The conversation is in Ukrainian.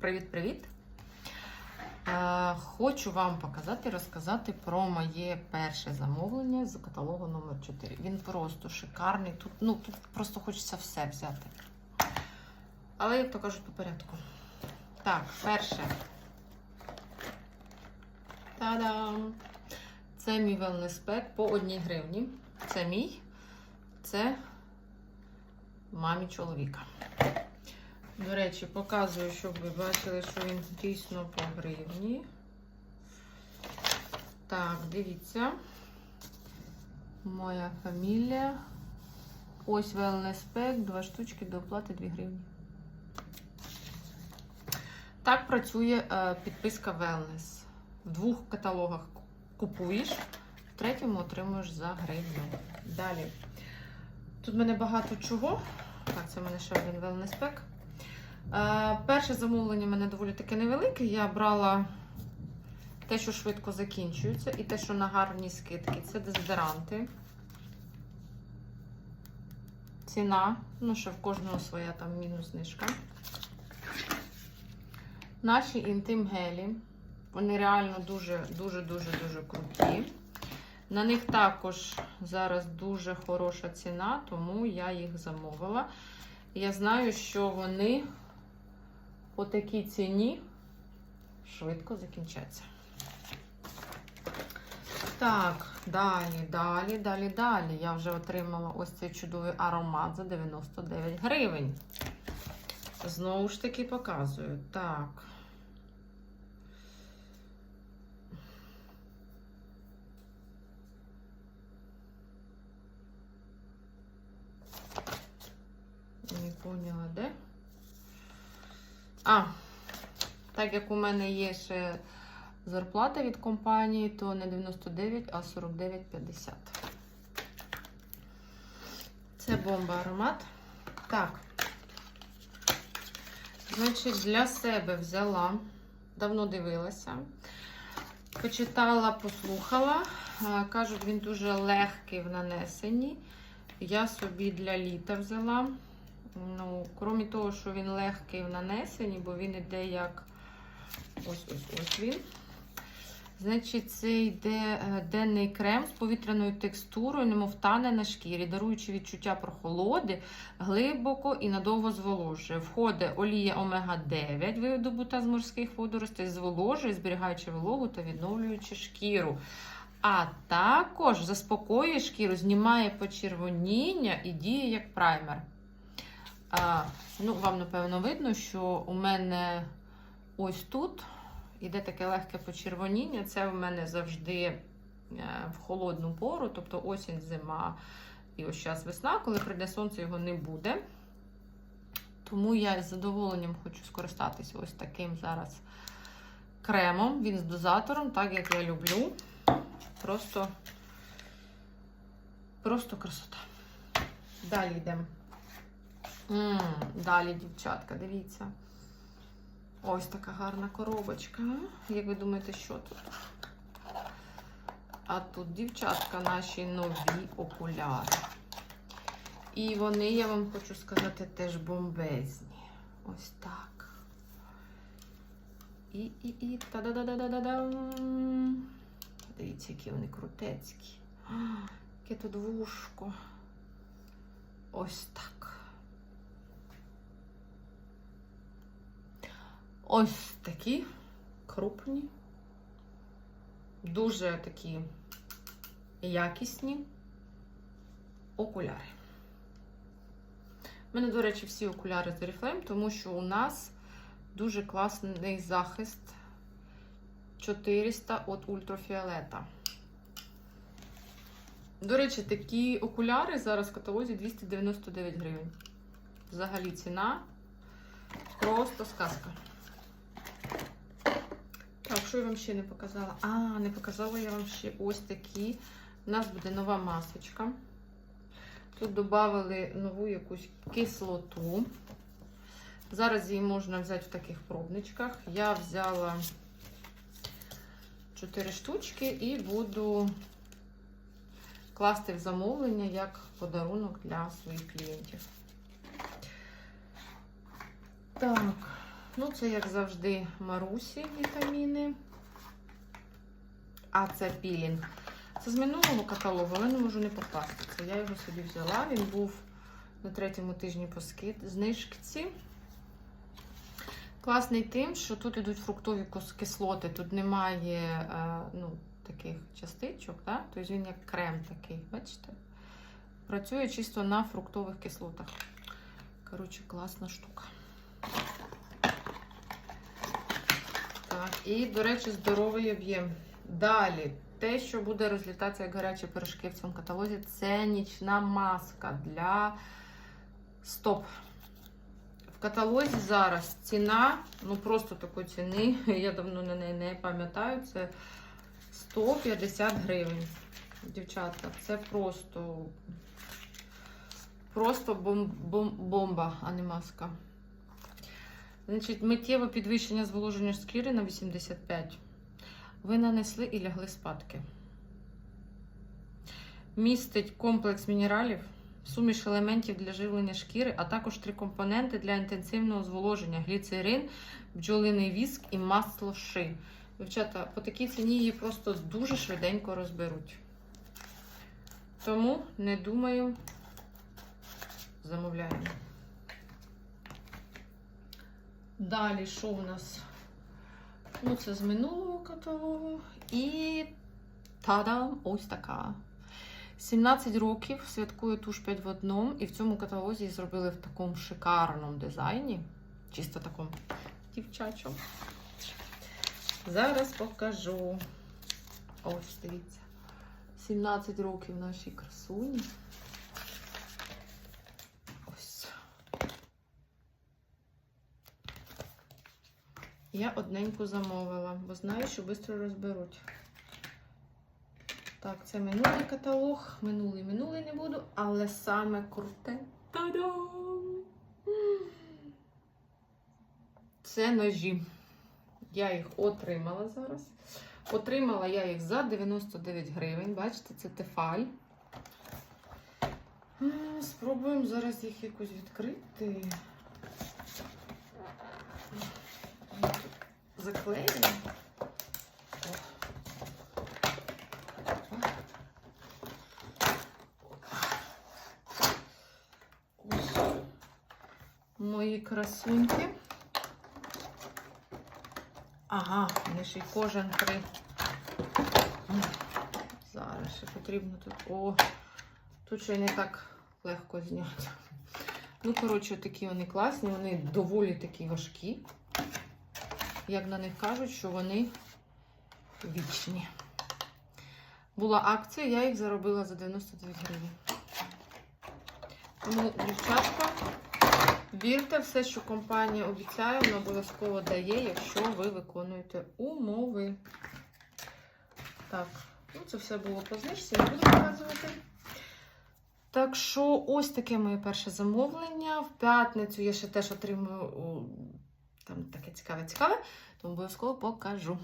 Привіт-привіт! Е, Хочу вам показати, розказати про моє перше замовлення з каталогу номер 4 Він просто шикарний. Тут, ну, тут просто хочеться все взяти. Але, як то кажуть, по порядку. Так, перше. Та-дам! Це мій pack по одній гривні. Це мій, це мамі чоловіка. До речі, показую, щоб ви бачили, що він дійсно по гривні. Так, дивіться. Моя фамілія. Ось pack, два штучки до оплати 2 гривні. Так працює е, підписка Wellness. В двох каталогах купуєш, в третьому отримуєш за гривню. Далі. Тут в мене багато чого. Так, це в мене ще один. Е, перше замовлення в мене доволі таке невелике. Я брала те, що швидко закінчується, і те, що на гарні скидки. Це дезодоранти. Ціна, ну, що в кожного своя там мінус знижка. Наші інтим гелі. Вони реально дуже-дуже-дуже-дуже круті. На них також зараз дуже хороша ціна, тому я їх замовила. Я знаю, що вони по такій ціні швидко закінчаться. Так, далі, далі, далі, далі. Я вже отримала ось цей чудовий аромат за 99 гривень. Знову ж таки показую. Так. А, так як у мене є ще зарплата від компанії, то не 99, а 49,50. Це бомба аромат. Так. Значить, для себе взяла, давно дивилася. Почитала, послухала. Е, Кажуть, він дуже легкий в нанесенні. Я собі для літа взяла. Ну, крім того, що він легкий в нанесенні, бо він іде як ось ось ось він. Значить, це йде е, денний крем з повітряною текстурою, немов тане на шкірі, даруючи відчуття прохолоди, глибоко і надовго зволожує. Входить олія омега-9, видобута з морських водоростей, зволожує, зберігаючи вологу та відновлюючи шкіру. А також заспокоює шкіру, знімає почервоніння і діє як праймер. А, ну, Вам, напевно, видно, що у мене ось тут іде таке легке почервоніння. Це в мене завжди е, в холодну пору, тобто осінь, зима і ось зараз весна, коли прийде сонце, його не буде. Тому я з задоволенням хочу скористатися ось таким зараз кремом. Він з дозатором, так як я люблю. Просто, просто красота. Далі йдемо. М, Далі, дівчатка, дивіться. Ось така гарна коробочка. Як ви думаєте, що тут? А тут, дівчатка, наші нові окуляри. І вони, я вам хочу сказати, теж бомбезні. Ось так. І, і, і, та-да-да-да-да-дам. Дивіться, які вони крутецькі. Яке тут вушко. Ось так. Ось такі крупні, дуже такі якісні окуляри. У мене, до речі, всі окуляри з Oriflame, тому що у нас дуже класний захист 400 від ультрафіолета. До речі, такі окуляри зараз в каталозі 299 гривень. Взагалі ціна просто сказка. Так, що я вам ще не показала? А, не показала я вам ще ось такі. У нас буде нова масочка. Тут додали нову якусь кислоту. Зараз її можна взяти в таких пробничках. Я взяла 4 штучки і буду класти в замовлення як подарунок для своїх клієнтів. Так, Ну, це, як завжди, Марусі вітаміни. А це пілінг. Це з минулого каталогу, але не можу не попасти. Це я його собі взяла. Він був на третьому тижні по знижці. Класний тим, що тут йдуть фруктові кислоти, тут немає е, ну, таких частичок, да? тобто він як крем такий, бачите? Працює чисто на фруктових кислотах. Коротше, класна штука. Так, і, до речі, здоровий об'єм. Далі, те, що буде розлітатися як гарячі пирожки в цьому каталозі, це нічна маска для стоп. В каталозі зараз ціна, ну просто такої ціни, я давно на неї не пам'ятаю, це 150 гривень. Дівчатка, це просто, просто бом, бом, бомба, а не маска. Значить, миттєве підвищення зволоження шкіри на 85. Ви нанесли і лягли спадки. Містить комплекс мінералів, суміш елементів для живлення шкіри, а також три компоненти для інтенсивного зволоження: гліцерин, бджолиний віск і масло ши. Дівчата, по такій ціні її просто дуже швиденько розберуть. Тому не думаю, замовляємо. Далі, що у нас? Ну, це з минулого каталогу. І та-дам! Ось така. 17 років святкує туш 5 в одному, і в цьому каталозі зробили в такому шикарному дизайні. Чисто такому дівчачому. Зараз покажу. Ось, дивіться. 17 років нашій красуні. Ось. Я одненьку замовила, бо знаю, що швидко розберуть. Так, це минулий каталог. Минулий, минулий не буду, але саме круте. Та-дам! Це ножі. Я їх отримала зараз. Отримала я їх за 99 гривень. Бачите, це тефаль. Спробуємо зараз їх якось відкрити. Заклеїмо. Ось мої красуньки. Ага, вони ще й кожен три. Зараз ще потрібно тут. О, тут ще не так легко зняти. Ну, коротше, такі вони класні, вони доволі такі важкі. Як на них кажуть, що вони вічні. Була акція, я їх заробила за 99 гривень. Тому, дівчатка, вірте, все, що компанія обіцяє, вона обов'язково дає, якщо ви виконуєте умови. Так, ну це все було по знижці, не буду показувати. Так що, ось таке моє перше замовлення. В п'ятницю я ще теж отримую там таке цікаве-цікаве, то обов'язково покажу.